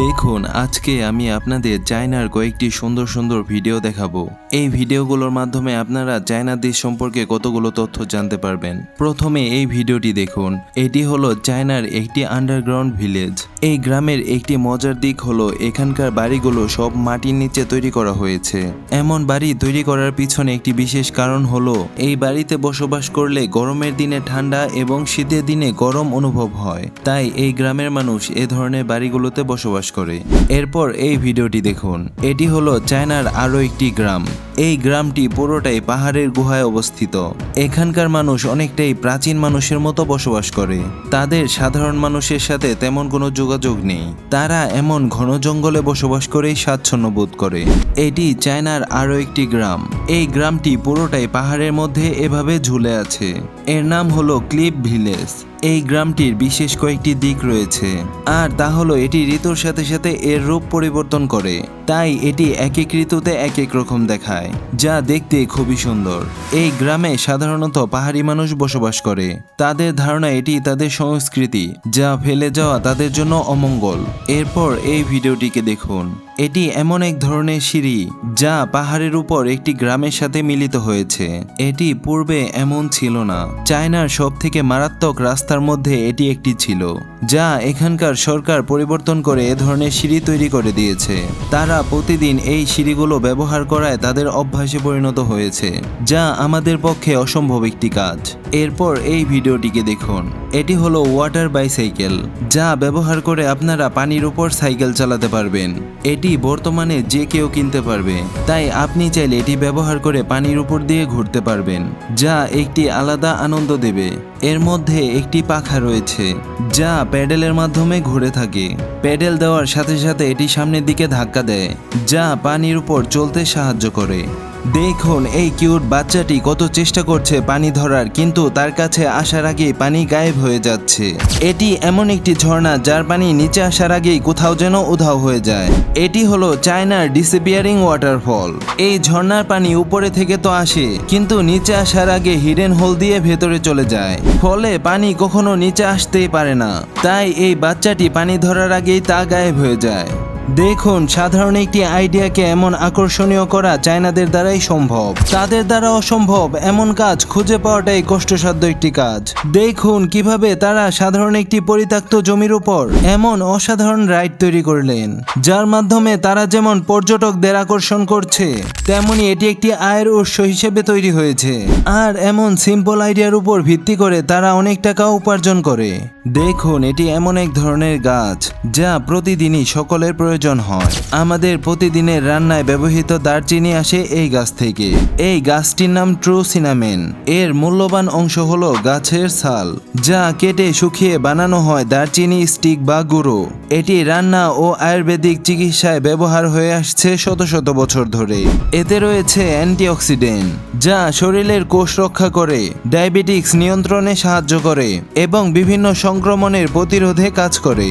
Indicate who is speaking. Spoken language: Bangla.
Speaker 1: দেখুন, আজকে আমি আপনাদের চায়নার কয়েকটি সুন্দর সুন্দর ভিডিও দেখাবো। এই ভিডিওগুলোর মাধ্যমে আপনারা চায়না দেশ সম্পর্কে কতগুলো তথ্য জানতে পারবেন। প্রথমে এই ভিডিওটি দেখুন। এটি হলো চায়নার একটি আন্ডারগ্রাউন্ড ভিলেজ। এই গ্রামের একটি মজার দিক হলো, এখানকার বাড়িগুলো সব মাটির নিচে তৈরি করা হয়েছে। এমন বাড়ি তৈরি করার পিছনে একটি বিশেষ কারণ হলো, এই বাড়িতে বসবাস করলে গরমের দিনে ঠান্ডা এবং শীতের দিনে গরম অনুভব হয়। তাই এই গ্রামের মানুষ এ ধরনের বাড়িগুলোতে বসবাস করে। এরপর এই ভিডিওটি দেখুন। এটি হলো চায়নার আরও একটি গ্রাম। এই গ্রামটি পুরোটাই পাহাড়ের গুহায় অবস্থিত। এখানকার মানুষ অনেকটাই প্রাচীন মানুষের মতো বসবাস করে। তাদের সাধারণ মানুষের সাথে তেমন কোনো যোগাযোগ নেই। তারা এমন ঘন জঙ্গলে বসবাস করেই স্বাচ্ছন্দ্য বোধ করে। এটি চায়নার আরও একটি গ্রাম। এই গ্রামটি পুরোটাই পাহাড়ের মধ্যে এভাবে ঝুলে আছে। এর নাম হলো ক্লিপ ভিলেজ। এই গ্রামটির বিশেষ কয়েকটি দিক রয়েছে। আর তা হলো এটি ঋতুর সাথে সাথে এর রূপ পরিবর্তন করে। তাই এটি এক এক ঋতুতে এক এক রকম দেখায়। যা দেখতে খুবই সুন্দর। এই গ্রামে সাধারণত পাহাড়ি মানুষ বসবাস করে। তাদের ধারণা এটি তাদের সংস্কৃতি, যা ফেলে যাওয়া তাদের জন্য অমঙ্গল। এরপর এই ভিডিওটিকে দেখুন। এটি এমন এক ধরনের সিঁড়ি, যা পাহাড়ের উপর একটি গ্রামের সাথে মিলিত হয়েছে। এটি পূর্বে এমন ছিল না। চায়নার সব থেকে মারাত্মক রাস্তার মধ্যে এটি একটি ছিল, যা এখানকার সরকার পরিবর্তন করে এ ধরনের সিঁড়ি তৈরি করে দিয়েছে। তারা প্রতিদিন এই সিঁড়িগুলো ব্যবহার করায় তাদের অভ্যাসে পরিণত হয়েছে যা আমাদের পক্ষে অসম্ভব একটি কাজ। এরপর এই ভিডিওটিকে দেখুন। এটি হলো ওয়াটার বাইসাইকেল, যা ব্যবহার করে আপনারা পানির উপর সাইকেল চালাতে পারবেন। এটি বর্তমানে যে কেউ কিনতে পারবে, তাই আপনি চাইলে এটি ব্যবহার করে পানির উপর দিয়ে ঘুরতে পারবেন, যা একটি আলাদা আনন্দ দেবে। এর মধ্যে একটি পাখা রয়েছে, যা প্যাডেলের মাধ্যমে ঘুরে থাকে। প্যাডেল দেওয়ার সাথে সাথে এটি সামনের দিকে ধাক্কা দেয়, যা পানির উপর চলতে সাহায্য করে। দেখুন, এই কিউট বাচ্চাটি কত চেষ্টা করছে পানি ধরার, কিন্তু তার কাছে আসার আগেই পানি গায়েব হয়ে যাচ্ছে। এটি এমন একটি ঝর্ণা যার পানি নিচে আসার আগেই কোথাও যেন উধাও হয়ে যায়। এটি হলো চায়নার ডিসিপিয়ারিং ওয়াটারফল। এই ঝর্ণার পানি উপরে থেকে তো আসে, কিন্তু নিচে আসার আগে হিডেন হোল দিয়ে ভেতরে চলে যায়। ফলে পানি কখনো নিচে আসতেই পারে না। তাই এই বাচ্চাটি পানি ধরার আগেই তা গায়েব হয়ে যায়। দেখুন, সাধারণ একটি আইডিয়াকে এমন আকর্ষণীয় করা চায়নাদের দ্বারাই সম্ভব। তাদের দ্বারা অসম্ভব, এমন কাজ খুঁজে পাওয়াটাই কষ্টসাধ্য একটি কাজ। দেখুন কীভাবে তারা সাধারণ একটি পরিত্যক্ত জমির উপর এমন অসাধারণ রাইড তৈরি করলেন, যার মাধ্যমে তারা যেমন পর্যটকদের আকর্ষণ করছে, তেমনি এটি একটি আয়ের উৎস হিসেবে তৈরি হয়েছে। আর এমন সিম্পল আইডিয়ার উপর ভিত্তি করে তারা অনেক টাকা উপার্জন করে। দেখুন, এটি এমন এক ধরনের গাছ, যা প্রতিদিনই সকলের প্রয়োজন হয়। আমাদের প্রতিদিনের রান্নায় ব্যবহৃত দারচিনি আসে এই গাছ থেকে। এই গাছটির নাম ট্রু সিনামেন। এর মূল্যবান অংশ হলো গাছের ছাল, যা কেটে শুকিয়ে বানানো হয় দারচিনি, স্টিক বা গুঁড়ো। এটি রান্না ও আয়ুর্বেদিক চিকিৎসায় ব্যবহার হয়ে আসছে শত শত বছর ধরে। এতে রয়েছে অ্যান্টিঅক্সিডেন্ট, যা শরীরের কোষ রক্ষা করে, ডায়াবেটিক্স নিয়ন্ত্রণে সাহায্য করে, এবং বিভিন্ন সংক্রমণের প্রতিরোধে কাজ করে।